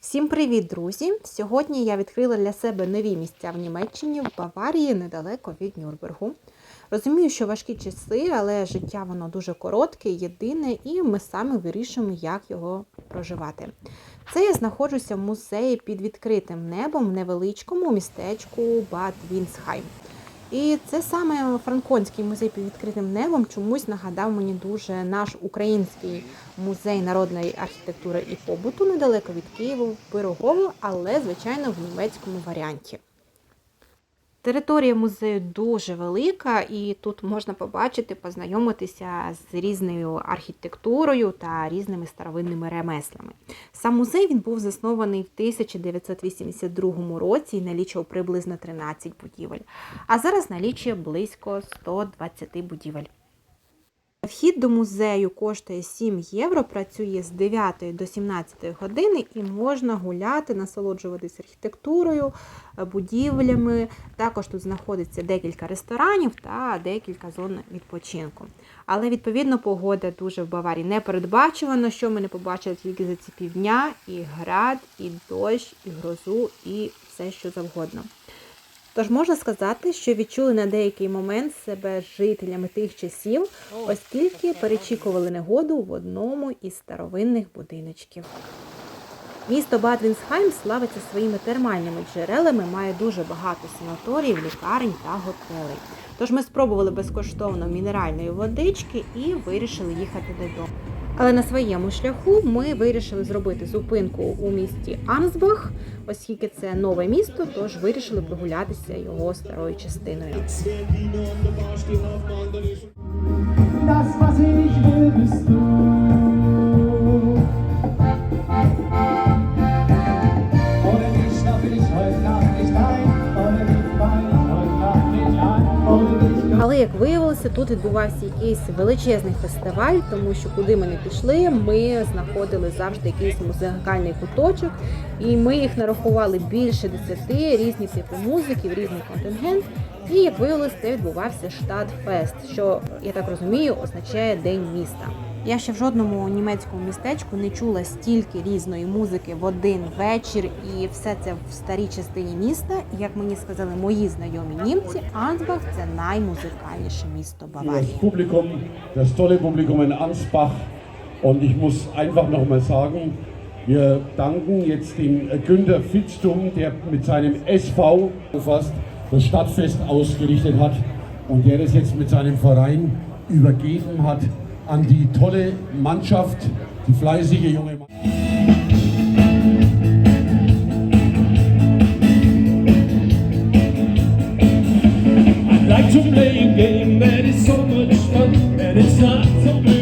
Всім привіт, друзі! Сьогодні я відкрила для себе нові місця в Німеччині, в Баварії, недалеко від Нюрнбергу. Розумію, що важкі часи, але життя воно дуже коротке, єдине, і ми самі вирішуємо, як його проживати. Це я знаходжуся в музеї під відкритим небом в невеличкому містечку Бад Вінсхайм. І це саме Франконський музей під відкритим небом чомусь нагадав мені дуже наш український музей народної архітектури і побуту недалеко від Києва в Пирогово, але звичайно в німецькому варіанті. Територія музею дуже велика, і тут можна побачити, познайомитися з різною архітектурою та різними старовинними ремеслами. Сам музей він був заснований в 1982 році і налічував приблизно 13 будівель, а зараз налічує близько 120 будівель. Вхід до музею коштує 7 євро, працює з 9 до 17 години і можна гуляти, насолоджуватись архітектурою, будівлями. Також тут знаходиться декілька ресторанів та декілька зон відпочинку. Але відповідно погода дуже в Баварії не передбачувана, що ми не побачили тільки за ці півдня, і град, і дощ, і грозу, і все що завгодно. Тож можна сказати, що відчули на деякий момент себе жителями тих часів, оскільки перечікували негоду в одному із старовинних будиночків. Місто Бадвінсхайм славиться своїми термальними джерелами, має дуже багато санаторіїв, лікарень та готелей. Тож ми спробували безкоштовно мінеральної водички і вирішили їхати додому. Але на своєму шляху ми вирішили зробити зупинку у місті Амсбах, оскільки це нове місто, тож вирішили прогулятися його старою частиною. Але як виявилося, тут відбувався якийсь величезний фестиваль, тому що куди ми не пішли, ми знаходили завжди якийсь музикальний куточок, і ми їх нарахували більше десяти різні музики, в різний контингент. І як виявилося, це відбувався штат-фест, що я так розумію, означає день міста. Я ще в жодному німецькому містечку не чула стільки різної музики в один вечір, і все це в старій частині міста. Як мені сказали мої знайомі німці, Ансбах це наймузикальніше місто Баварії. Publikum, das tolle Publikum in Ansbach. Und ich muss einfach nochmal sagen, wir danken jetzt dem äh, Günter Fitztum, der mit seinem SV fast das Stadtfest ausgerichtet hat und der das jetzt mit seinem Verein übergeben hat an die tolle Mannschaft, die fleißige junge Mannschaft. I like to play a game that is so much fun, and it's not so much